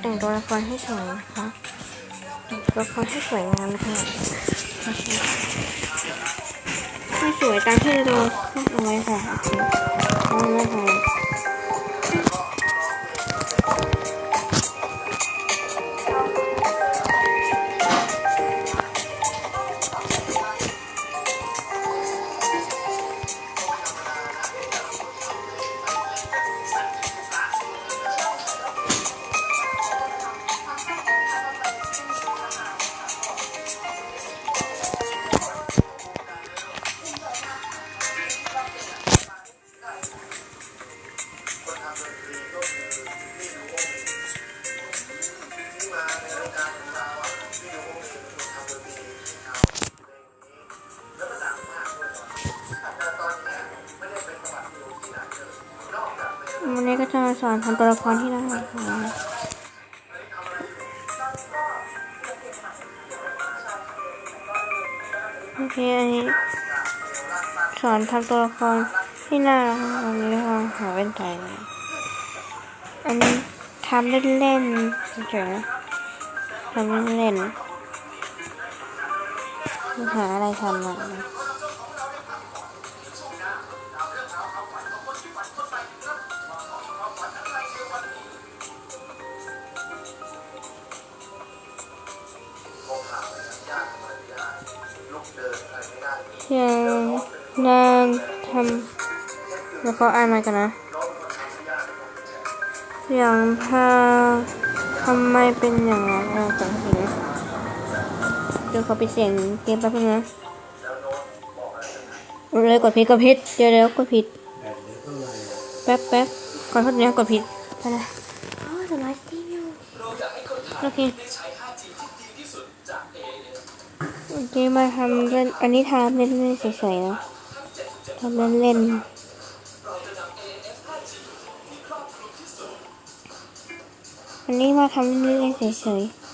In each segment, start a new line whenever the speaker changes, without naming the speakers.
แต่งตัวละครให้สวยนะคะแต่งตัวละครให้สวยงามนะคะให้สวยตามที่เราต้องเอาไว้ค่ะโอเคเอาไว้ค่ะ จะมาสอนทำตัวละครที่น่ารักนะคะโอเคอันนี้สอนทำตัวละครที่น่ารักอันนี้ก็หาเป็นไทยนะอันนี้ทำเล่นๆเฉยๆทำเล่นๆหาอะไรทำมานะยั นางทำแล้วก็อ่านมากันนะอย่างพาทำไมเป็นอย่างนั้นอะจังสินเดี๋ยวเขาไปดเสียงเกมแป๊บนึงนะเลยกดผิดกดผิดเดี๋ยวเดี๋ยวกดผิดแป๊บแป๊บขอโทษนะกดผิดไปนะอ๋อสมาร์ททีวีโอเคโอเค มาทำเล่น อันนี้ทำเล่นเล่นๆเฉยๆนะทำเล่นเล่นๆอันนี้มาทำเล่นเล่นๆเฉยๆ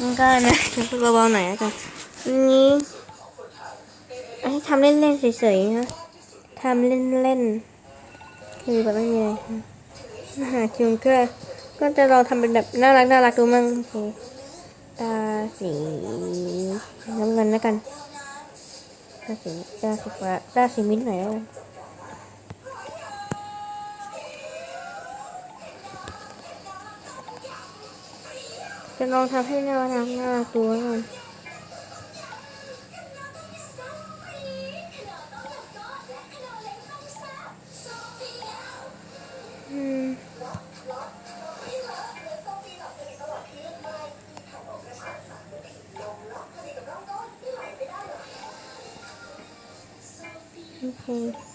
มันก็นะจะเบาๆหน่อยแล้วกันอันนี้อันนี้ทำเล่นเล่นๆเฉยๆนะทำเล่นเล่นๆคือแบบไม่มีอะไรค่ะอาหารคิวก็ ก็จะลองทำเป็นแบบน่ารักน่ารักดูมั่งโอเคตาสีน้ำเงินแล้วกันตาสีตาสีฟ้าตาสีมิ้นท์หน่อยแล้วจะลองทำให้น่ารักน่ารักดูแล้วกันอืม โ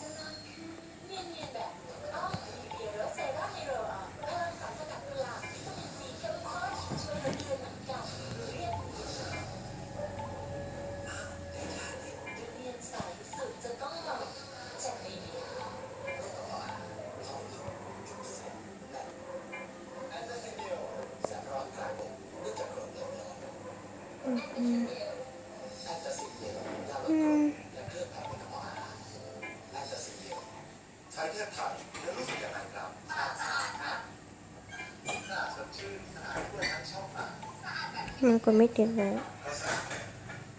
มันกดไม่ติดเลย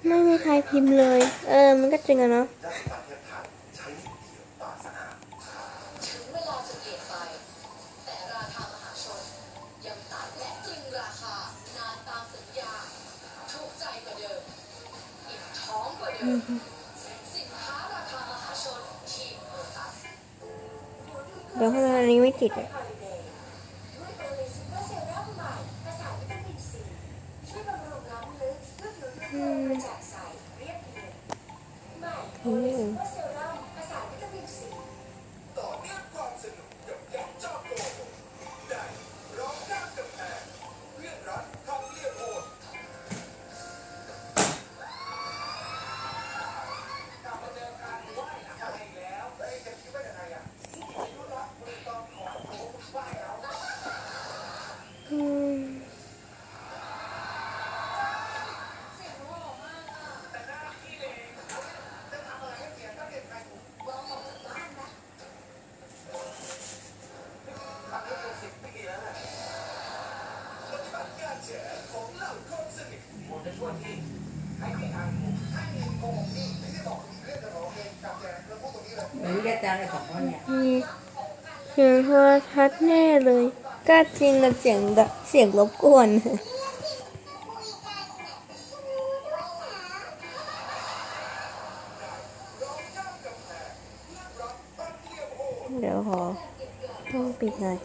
ไม่มีใครพิมพ์เลย เออ มันก็จริงอะเนาะ
ด้านการเทียบถ่ายใช้สีเขียวต่อสะอาด
ถึงเวลาจะเปลี่ เมีเสี
ย
งโท
ร
ทัศน์แน่เลยก้าจริงนะเสียงเสียงรบกวนเดี๋ยวขอต้องปิดหน่อย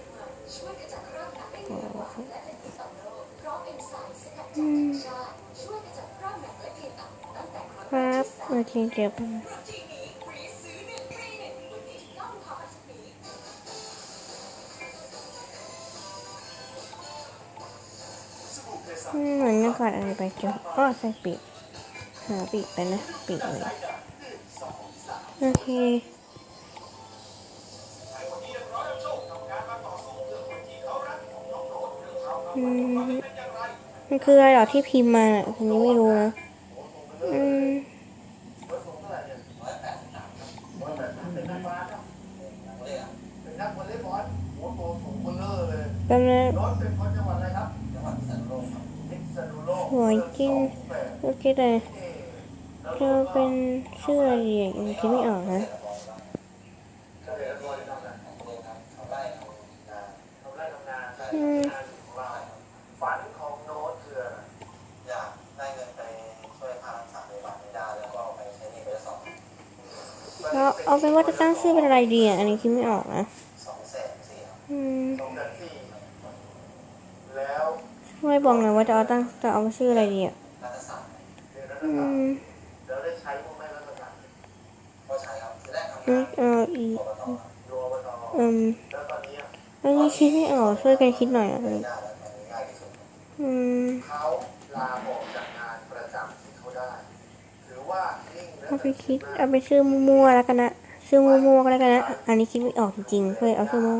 ครับโอ
เคเดี๋ยวไป
เห
มือนนึกก่อนอะไรไปจุ๊บก็ใส่ปีกหาปีกไปนะ ปีกเลยโอเค
มันคื
อ
อะ
ไรหรอที่พิมพ์มาอันนี้ไม่รู้นะอืมแป๊นึ
ง หัวจิ้นโอเคเล
ยจะเป็นชื่ออะไรอย่างคิดไม่ออกนะ
อื
ม
เอา
เป็น
ว่าจะตั้งชื่อเป็นอะไรดีอะอันนี้คิดไม่ออกนะ
บ
อกหน่อยว่าจะเอาตั้งจะเอาชื่ออะไรดีอะอืม
X L อ
อืม
อันนี้
คิดไม่ออกช่วยกันคิดหน่อยอื
ม
เอาไป
คิดเอาไปชื่อมั่วแล้วกันนะชื่อมั่วก็แล้วกันนะอันนี้คิดไม่ออกจริงๆเพื่อเอาชื่อมั่ว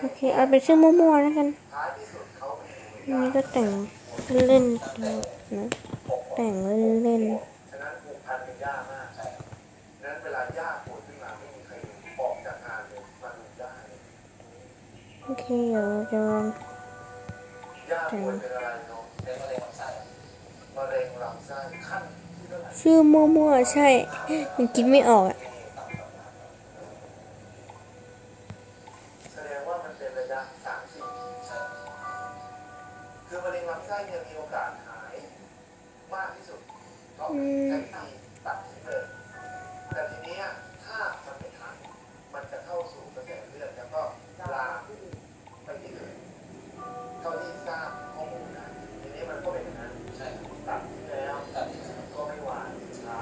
โอเคเอาไปชื่อมั่วแล้วกัน
นี่
ก็แต่งเล่นๆนะแต่งเล่นๆโอเคเดี๋ยวจะลอง
แต่ง
ชื่อมั่วๆใช่ มันคิดไม่ออกอะ
แต่ทีนี้ถ้ามันไม่ทันมันจะเข้าสู่กระแสเลือดแล้วก็ลาไปที่อื่นเท่าที่ทราบข้อมูลนะทีนี้มันก็เป็นอย่านั้น
ใช่
ตัดที่แล้ว
ตัดที่มัน
ก็ไม่หวานช้า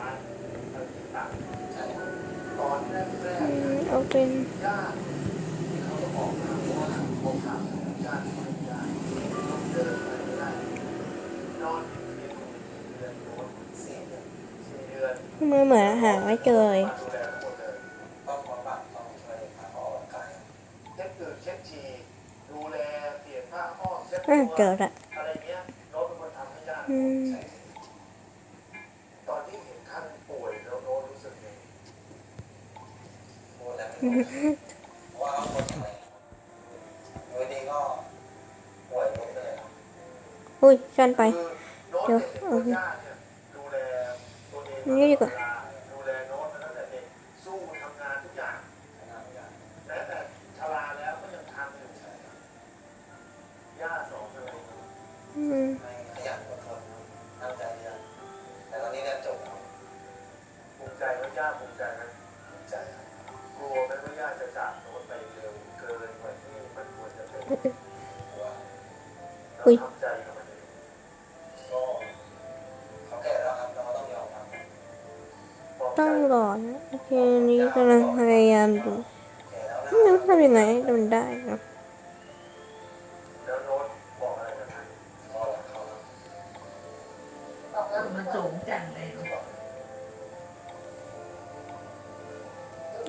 ตัดวตัด
ใช่
ตอนแรกๆ
เอาเป็น
ยาก เจ
อเลย
น่าเจ
อละ
อื
ม
อุ้ยชันไป
เดี๋
ยวนี่
ดี
กว่า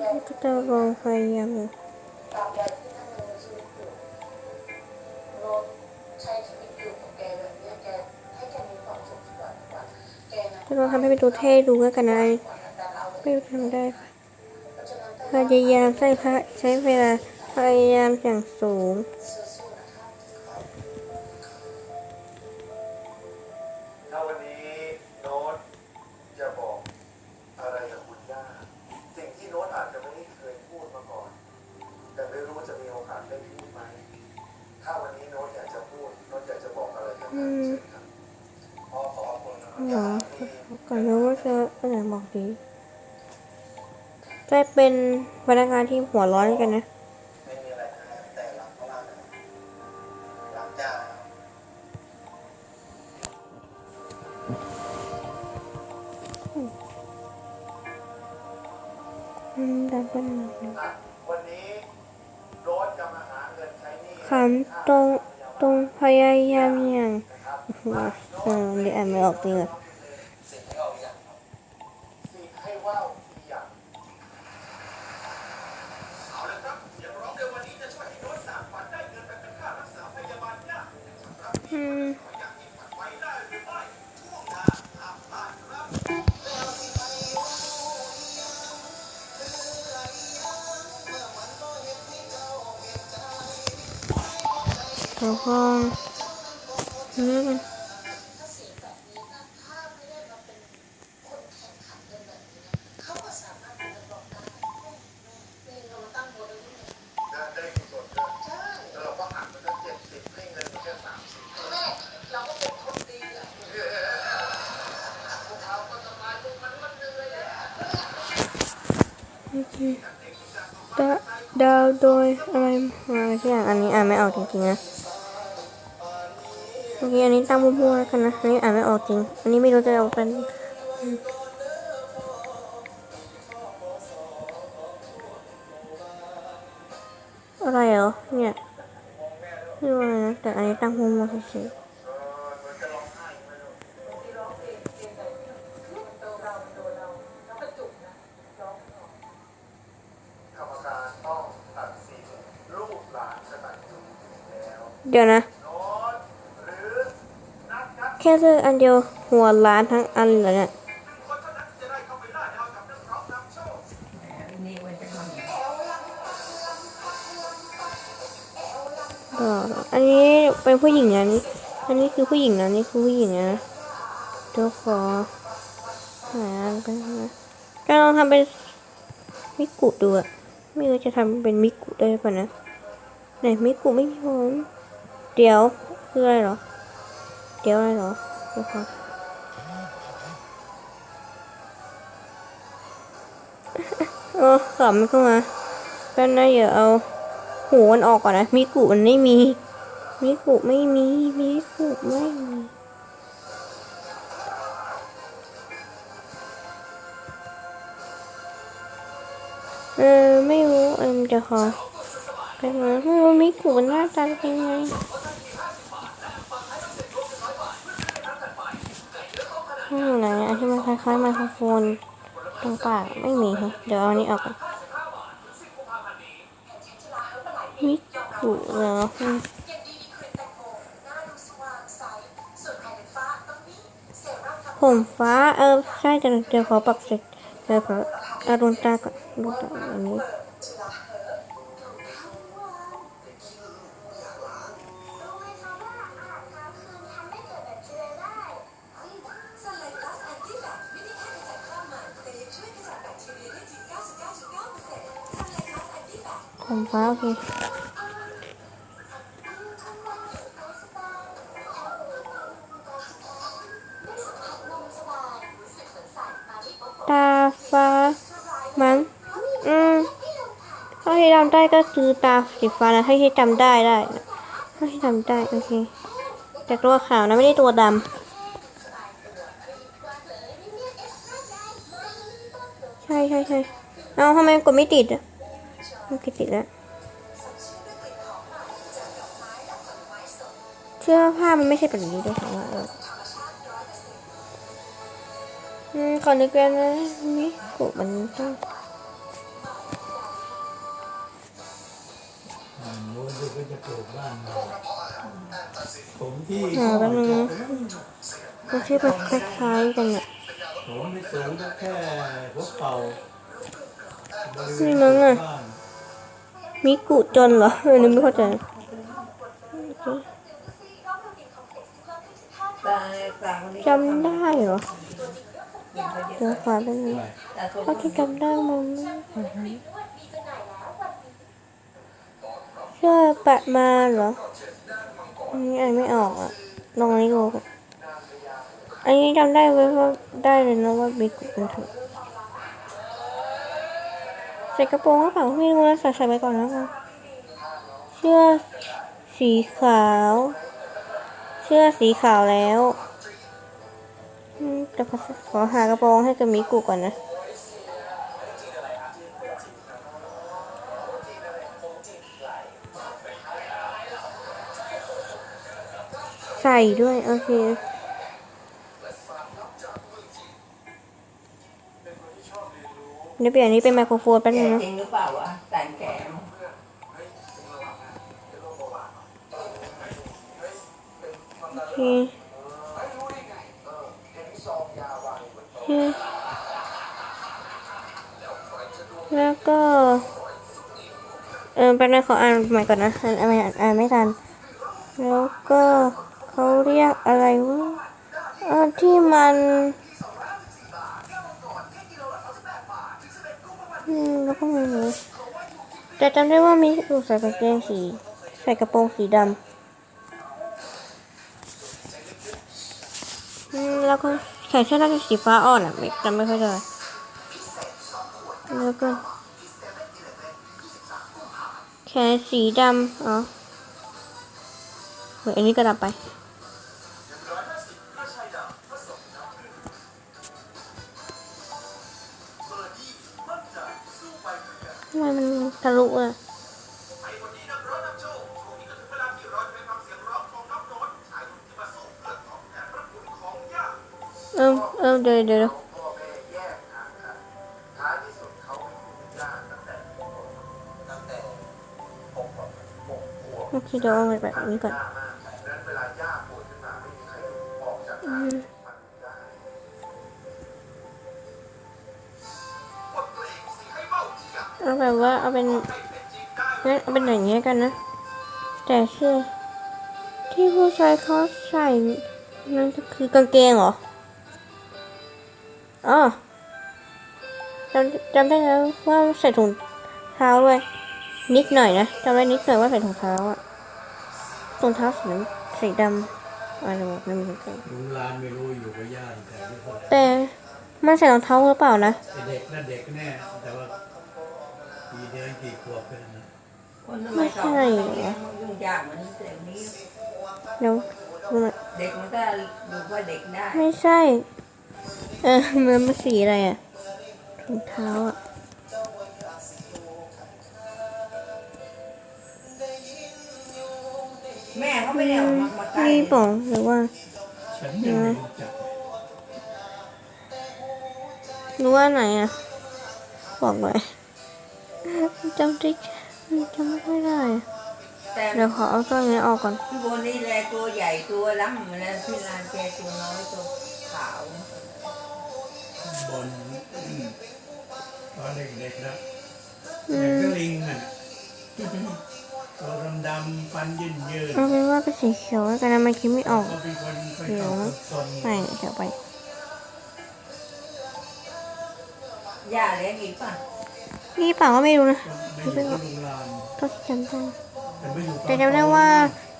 ก็จะ
ลอง
พยายาม
จะ
ลอง
ทำ
ให้เป็นตัวเท่ดูแล้กันไะไม่ทำได้
ค่ะ
พยายามใช้พระใช้เวลาพยายามอย่างสูง เป็นพนักงานที่หัวร้อนกันนะ
ไม่มีอะไรนะครับแต่หลังก็ล้างล้างจาน
อืมแต่เป็น
อะวันนี้โรสจะมาหาเงินใช้หนี้
คำตรงตรงพยายามอย่างเออเรียนไม่ออกเลย
ดาดา
ว
โดย
อะไรมาสักอย่างอันนี้อ่านไม่ออกจริงๆนะ เมื่อกี้อันนี้ตั้งมั่วๆแล้วกันนะอันนี้อ่านไม่ออกจริง อันนี้ไม่รู้จะเอาเป็นอะไรเหรอเนี่ยไม่รู้อะไรนะแต่อันนี้ตั้งมั่วๆเฉย
เออเหมือนจะร้องไห้ไม่รู้กรรมการต้องตัดสิ
เดี๋ยวนะ
โน้ตหรือนักนัก
แค่เลือกอันเดียวหัวล้านทั้งอันเลยเนี่ย
คนเท่านั้นจะได้เข้าไปล่าดาวกับนักร้องนำโชคำ
นี่มันจะ
ก็อันนี้เป็นผู้หญิงนะนี่อันนี้คือผู้หญิงนะนี่คือผู้หญิงนะเดี๋ยวขอหาอันกันนะจะลองทำเป็นมิกุดูอะไม่รู้จะทำเป็นมิกุได้ป่ะนะไหนมิกุไม่มีผมเดี๋ยวคืออะไรหรอ เดี๋ยวอะไรเหรอเดี๋ยวขอโอ้ขำมันเข้ามาแป๊บนะเดี๋ยวเอาหูมันออกก่อนนะมิกุมันไม่มีมิกุไม่มีมิกุไม่มีเออไม่รู้เออจะขอไปมาไม่รู้มิกุมันหน้าตาเป็นไง อืมไหนอันที่มันคล้ายๆไมโครโฟนตรงปากไม่มีฮะเดี๋ยวเอานี้ออกก่อนมิกุเนา
ดูสว่างใสส่วนภายในฟ้าต้องมีเซรั่มทำ
ผมฟ้า เออ ใช่แต่เดี๋ยวขอปรับเสร็จเดี๋ยวขออาดวงตาก่อนดวงตาอันนี้ ผมฟ้าโอเคตาฟ้ามั้งอืมเท่าที่จำได้ก็คือตาสีฟ้านะเท่าที่จำได้ได้นะเท่าที่จำได้โอเคแต่ตัวขาวนะไม่ได้ตัวดำใช่ใช่ใช่เอาทำไมกดไม่ติดอะ มันกดติดแล้วเสื้อผ้ามันไม่ใช่แบบนี้ด้วยค่ะว่าเอออืมขอนึกแล้วนะมิกุมันต้อง
นู้นก็จะปลูกบ้านใหม่ผมที่
หาแป๊บนึงนะมันชื่อแบบคล้ายๆกันอะ
ผมไม่สูงก็แค่หัวเข่าบริเว
นี่
ณ
มั้งอะ
บ้าน
มิกุจนเหรอเออนึกไม่เข้าใจ
ตาตาคนนี้
จำได้เหรอ
ยิงเขาเย
เดี๋ยว
อะ
ขอเป็นง
แต่คน
เท่าที่จำได้มันเสื้อปะมาเหรออันนี้อ่านไม่ออกอะลองอันนี้ดูก่อนอันอันนี้จำได้ไว้ว่าได้เลยนะว่าบิ๊กเป็นถูก ใส่กระโปรงหรือเปล่าไม่รู้นะใส่ใส่ไปก่อนแล้วกันเสื้อสีขาว เสื้อสีขาวแล้วอืมแต่ขอขอหากระโปรงให้กับมิกุก่อนนะใส่ด้วย โอเค เดี๋ยวเปลี่ยนอันนี้เป็นไมโครโฟนแป๊บ
แก
นึงนะ
จริงหรือเปล่าวะแต่งแกมั้ง
โอเคโอเคแล้วก็ เออแป๊บนึงขออ่านใหม่ก่อนนะอ่านอ่านอ่านอ่านไม่ทัน แล้วก็เขาเรียกอะไรวะเออที่มัน อืมแล้วก็ไม่รู้แต่จำได้ว่ามีผู้ใส่กางเกงสี ใส่กระโปรงสีดำอืมแล้วก็ใส่เสื้อน่าจะสีฟ้าอ่อนอะไม่จำไม่ค่อยได้แล้วก็แขนสีดำอ๋อเฮ้ยอันนี้ก็ดำไป ไมมันทะลุอะ
ไอ้วันนี้ แบ
บว่าเอา
เป็
น
งั้
นเอาเป็นอย่างนี้กันนะ แต่เสื้อที่ผู้ชายเขาใส่นั่นก็คือกางเกงเหรออ๋อจำจำได้แล้วว่าใส่ถุงเท้าด้วยนิดหน่อยนะจำได้นิดหน่อยว่าใส่ถุงเท้าอะถุงเท้าสีสีดำอะไรแบบนั้นเหมือนกัน
ลุงลานไม่รู้อยู่กับย่าแต่ไม่เท่าไหร่
แต่มันใส่รองเท้าหรือเปล่านะ
เด็กน่ะเด็กแน่แต่ว่า กี่เดือนกี่ขวบเป็นนะ
คนสมัยก่อนมันต้องเลี้ยงมันยุ่งยากเหมือนเด็กนี้
เดี๋ยวดูหน่อย
เด็กมันก็ดูว่าเด็กได้
ไม่ใช่ เออมันเป็นสีอะไรอะถุงเท้าอะ
แม่เขาไม่ได้เออกมามาใกล้
นี่ป๋องหรือว่า
ฉันยังไม่รู้จัก
รู้ว่าไหนอะบอกไว้ จำได้จำไม่ค่อยได้อะ
แต่
เดี๋ยวขอเอาตัวนี้ออกก่อน
พี่โบนี่แลตัวใหญ่ตัวล้ำเหมือนกันพี่ลานแกตัวน้อยตัวขาว
บนอืมตอนเด็กๆนะ
อื
เด็ก
ม
ก็ลิงน่ะตัวดำๆฟันยืนยืน
เอาเป็นว่าเป็นสีเขียวแล้วกันนะมันคิดไม่ออก
ก็เป็นคนค่อย
เดี๋ยว
ๆสน
ไปเดี๋ยวไป
ย่าเลี้ยงอีกป่ะ
นี่ป่าก็ไม่รู้นะ
ๆไม่อยู่กับลุงลาน
ก็จำได้
แต่
จำได้ว่า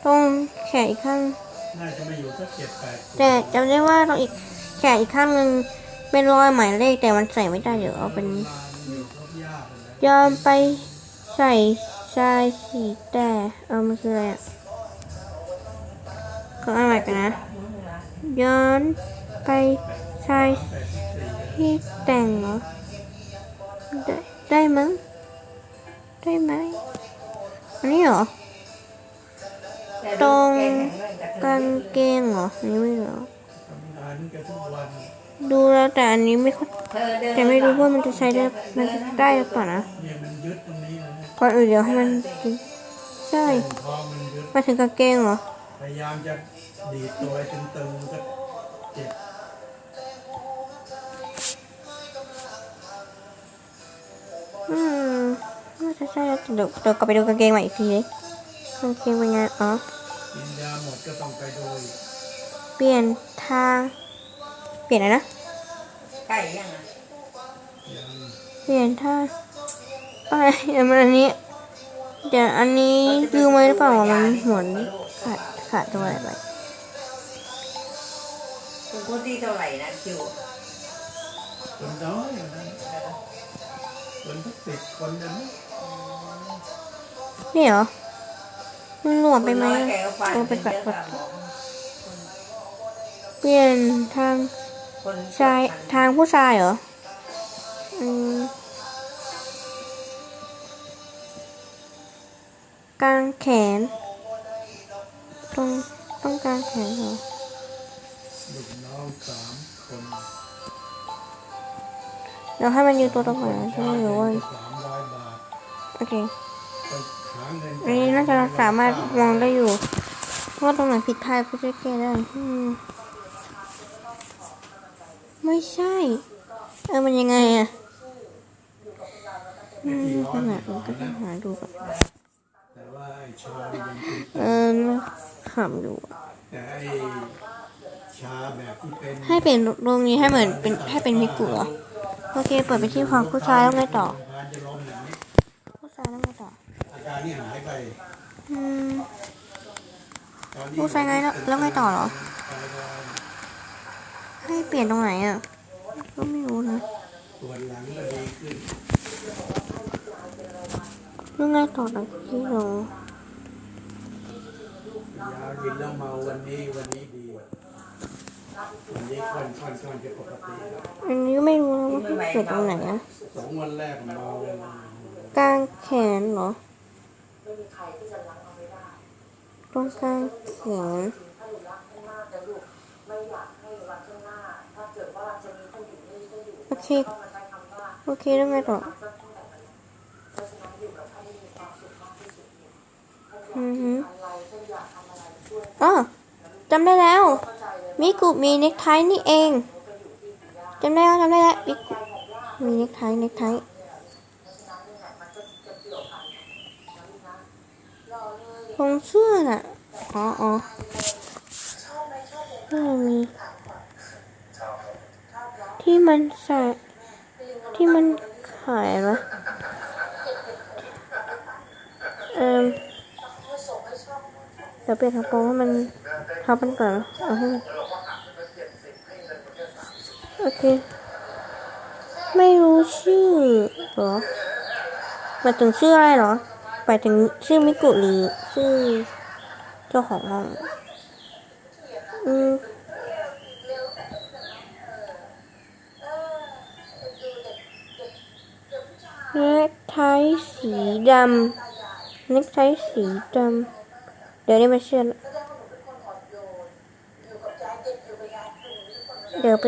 ตรงแขนอีกข้าง
แต่
จำได้ว่าตรงอีกแขนอีกข้างหนึ่งเป็นรอยหมายเลขแต่มันใส่ไม่ได้เดี๋ยวเอาเป็น
ย้
อมไปใส่ชายสีแต่เออมันคืออะไรอะขออ่านใหม่กันนะ ย้อนไปชาย
แปดสิบสี่
ที่แต่งเหรอ ได้ได้มั้ง ได้ไหมอันนี้เหรอ
แต่
ตรง
แกแข็งแรงกับเธอกา
งเกงเหรออันนี้ไม่เหรอ
ทำงานกันทุกวัน
ดูแล้วแต่อันนี้ไม่ค่อย
เธอเดิน
แต่ไม่รู้ว่ามันจะใช้ได้ มันจะได้หรือเปล่านะ
เนี่ยมันยึดตรงนี้นะ
ก่อนอื่นเดี๋ยวให้มันใช่
เส้นท้องมันยึด
มาถึงกางเกงเหรอ
พยายามจะดีดตัวให้ตึงๆก็เจ็บ
อืมน่าจะใช่แล้วเดี๋ยวเดี๋ยวกลับไปดูกางเกงใหม่อีกทีเลยกางเกงเป็นไงอ๋อ
กินยาหมดก็ต้องไปดูอีก
เปลี่ยนทาง เปลี่ยนอะไรนะ
ใกล้ยังอะ
ยัง
เปลี่ยนท่าไปเดี๋ยวมันอันนี้ เดี๋ยวอันนี้ลืมไว้หรือเปล่าว่ามันหมุนขาดขาดตัวอะไรไป
คุณคนที่เท่าไหร่นะคิว
คนน้อยนะ คนสักสิบคนนะ
นี่เหรอ มันหลวมไปไหม
คนน้อยแกก็ปาน
เออเป็นแบบ
เยอะค่ะ
เปลี่ยนทาง
คน
ชายทางผู้ชายเหรอ อืมกางแขน ตรงต้องกางแขนเหรอ
ลูกน้องสาม
เดี๋ยวให้มันยืนตัวตรงไหนใช่ไหมหรือว่า
สามร้อย
โอเค
น
อันนี้น่าจะสามารถมองได้อยู่ว่าตรงไหนผิดพลาดก็จะแก้ได้ไม่ใช่ เออมันยังไงอะขนาดมันก็ต้องหาดูก่อน
แต่ว่าไอ้ชาเอ
อขำดูอะ
แต่ไอ้ชาแบบที่เป็น
ให้เป็นตรงนี้ให้เหมือนเป็นให้เป็นมิกุเหรอ โอเค เปิดไปที่ของผู้ชายแล้วไงต่อ ผู้ชายแล้วไงต่อ
อาการนี่หายไป
อืมผู้ชายไงแล้วแล้วไงต่อเหรอ ให้เปลี่ยนตรงไหนอะ ก็ไม่รู้นะ
ปวดหลังก็ดีขึ้น
เรื่องไงต่อจากที่เรา
ยากินแล้วเมาวันนี้วันนี้ดีวันนี้ค่อนค่อนค่อนจะปกติ
อันนี้ไม่รู้ เปลี่ยนตรงไหนอะ
สองวันแรกเมาเลย
กลางแขนเหรอตรงกลางแขนโอเค โอเคแล้วไงต่ออือฮึอ๋อจำได้แล้วมิกุมีเน็กไทนี่เอง จำได้แล้วจำได้แล้วมิกุมีเน็กไทเน็กไทของเสื้อน่ะ อ๋ออ๋อเสื้อมีที่มันใส่ที่มันขายนะเอ่มเดี๋ยวเปลี่ยนกระโปรงให้มันทับมันก่อนเอาให้มันโอ เค ไม่รู้ชื่อเหรอหมายถึงชื่ออะไรเหรอหมายถึงชื่อมิกุหรือชื่อ เจ้าของห้อง อืมเน็กไทสีดำเน็กไทสีดำ เดี๋ยวนี้มาเชื่อเดี๋ยวไป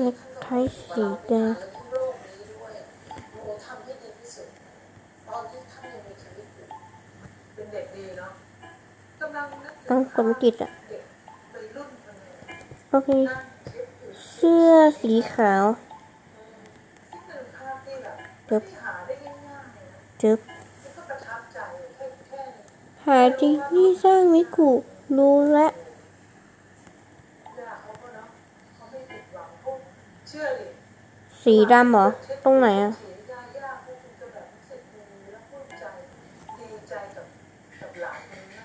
เน็กไทสีแดงต้องกดไม่ติดอะ โอเค เสื้อสีขาวจบจบหาที่ที่สร้างมิกุรู้และ สีดำเหรอ ตรงไหนอะ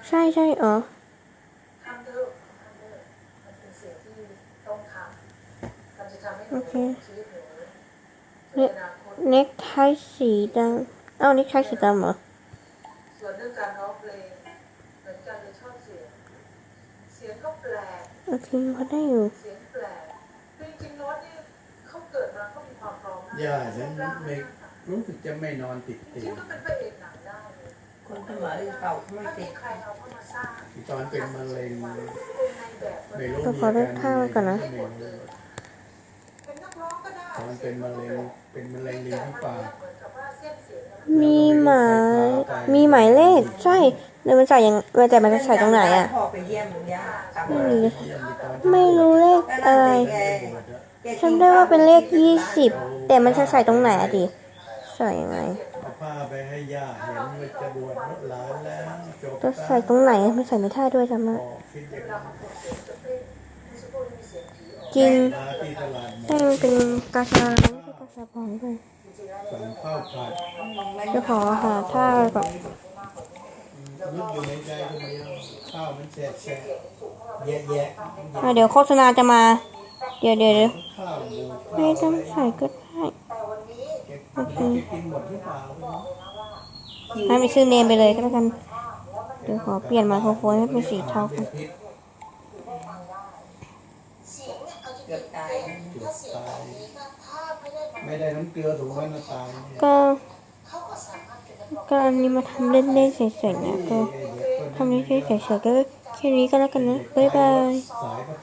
ใช่ใช่เอ๋อโอเคเน็กไทสีดำเอ้าเน็กไทสีดำเหรอ
ส่วนเรื่องการร้องเพลงเหมือนกันเลยชอบเสียง เสียงก็แปลก
โอเคพอได้อยู่
เสียงแปลก
ย่าฉันไม่รู้สึกจะไม่นอนติด
จ
เตี
ริ
ย
ง
ง
ๆก็เป็นพระเอกหนังได้เลย
คนสมัยเก่าไม่
ถ้า
ติ
มี
ด
ใครเอาเข้ามาสร้าง
ตอนเป็นมะเร็ง
เป็นในแบบ
ไม่รู้
ก็
มี
ขอ
อา
ได้
การ
ผ้าไว้ก่อนนะ
ไม่รู้
เป็นนักร้องก็ได้
ตอนเป็นมะเร็งเป็นมะเร็งริมฝีปาก
เหมือนกับว่าเส้นเสียงเนี่ย
มีหมายมีหมายเลขใช่เดี๋ยวมันใส่ยังมันแต่มันจะใส่ตรงไหนอะ
พ่อไปเยี่ยมย่าตาม
ไม่
มา
มี
เยี่ยมในตอนที่
ไม่รู้เลขอะไร
แก
ฉันได้ว่าเป็นเลขยี่สิบแต่มันจะใส่ตรงไหนอะดิใส่ยังไง
เอาผ้าไปให้ย่าเห็นว่าจะบวชหลานแล้วจบ
จะใส่ตรงไหนมันใส่ไม่ได้ด้วยจำ
อ
นะ
อกคิดอย่างนั้น
จริง
มาที่ตลาด
แต่มันเป็นกาชาไม่ใช่กาชาพองด้วย
สั่งข้าวผัด
จะขอหาท่าก่อน
ขนึกอยู่ในใจก็ไม่เอาข้าวมันแฉะแฉะแยะแยะ
อะเดี๋ยวโฆษณาจะมา เดี๋ยวเดี๋ยวเดี๋ยว
ข้าวหมูข้าว
ไม่ต้องใส่ก็ได้
แกแกกินหมดหรือเปล่า
ให้ไปซื้อเนมไปเลยก็แล้วกัน เดี๋ยวขอเปลี่ยนไมโครโฟนให้เป็นสีเทา
เป็
กัน
นพิษ
เสียงเนี่ยเอาจริง
เกือบตาย
เกือบตายไม่ได้น้ำเกลือถุงนั้นน่ะตายเนี่ย
ก็ก็อันนี้มาทำเล่นๆเฉยๆนะก็ทำเล่นๆเฉยๆก็แค่นี้ก็แล้วกันนะ บ๊ายบาย
สายพัฒ